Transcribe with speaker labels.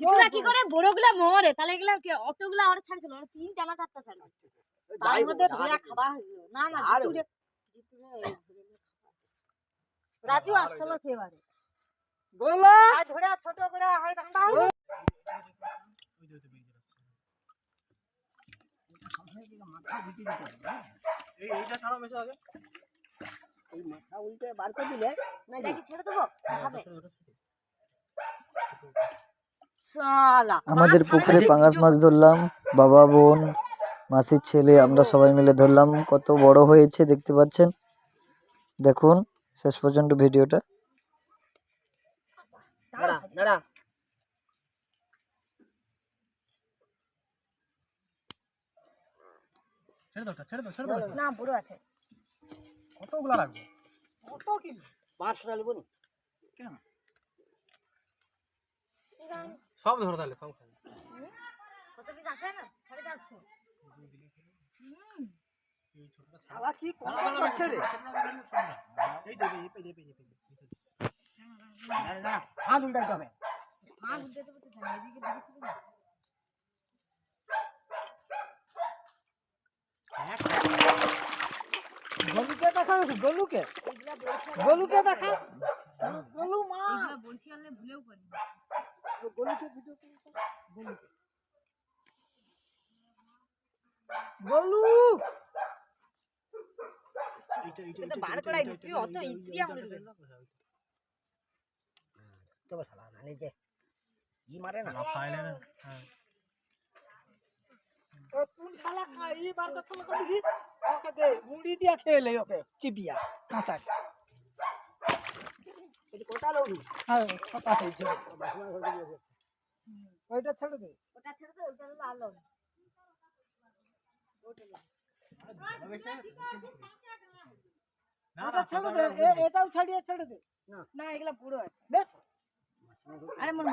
Speaker 1: জিতুরা কি করে? বড়গুলা মরে। তাহলে এগুলা কি? অতগুলা আর ছাড়ছিল ওরা তিনটা না চারটা ছাড়। তার মধ্যে ধরে হইল না না
Speaker 2: আরও।
Speaker 1: জিতুরে জিতুরে। রাজু আসছিল সেবারে।
Speaker 2: বলো।
Speaker 1: আর ধরে ছোট করে হয় রান্না হইল।
Speaker 2: এই এইটা ছাড়া মেশো আগে। এই মাথা উল্টে বার করে দিলে না
Speaker 1: ছেড়ে দেবো? খাবে শালা
Speaker 3: আমাদের পুকুরে পাঙ্গাস মাছ ধরলাম বাবা বোন মাসির ছেলে আমরা সবাই মিলে ধরলাম। কত বড় হয়েছে দেখতে পাচ্ছেন? দেখুন শেষ পর্যন্ত ভিডিওটা।
Speaker 2: দাঁড়া দাঁড়া। ছেড়ে দাও ছেড়ে দাও ছেড়ে দাও।
Speaker 1: না বড় আছে।
Speaker 2: কতগুলা রাখব কত কিলো? কেন? সব ধরো তাহলে সব খাবে
Speaker 1: কত পিস আছে না সাড়ে চারশো
Speaker 2: শালা কি কোন করছে রে এই দেবে এই পেয়ে পেয়ে পেয়ে না না হাত উল্টাইতে হবে
Speaker 1: মাছ উঠে দেবো তো এদিকে দিকে
Speaker 2: গলুকে দেখা গলুকে গলুকে দেখা গলু মা
Speaker 1: এগুলা বলছি আমি ভুলেও করি এটা বার করাই তুই অত
Speaker 2: নালে ই মারে না? ও কোন শালা খাই বার কথা লোক দেখি। ওকে দে মুড়ি দিয়া খেলে ওকে চিপিয়া কাঁচা এটা কোটা হ্যাঁ ওইটা ছেড়ে দে।
Speaker 1: ওটা ছেড়ে দে, ওইটা হলো আলো।
Speaker 2: ওটা ছেড়ে দে এটাও ছাড়িয়ে ছেড়ে দে।
Speaker 1: না। এগুলা পুরো আছে।
Speaker 2: দেখ।
Speaker 1: আরে মোর